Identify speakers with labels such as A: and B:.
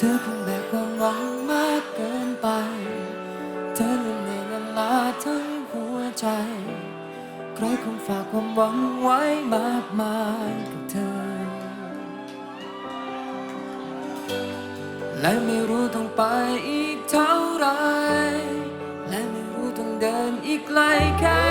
A: เธอคงแบกความหวังมากเกินไป เธอเหนื่อยละลาทั้งหัวใจ ใครคงฝากความหวังไว้มากมายกับเธอ และไม่รู้ต้องไปอีกเท่าไร และไม่รู้ต้องเดินอีกไกลแค่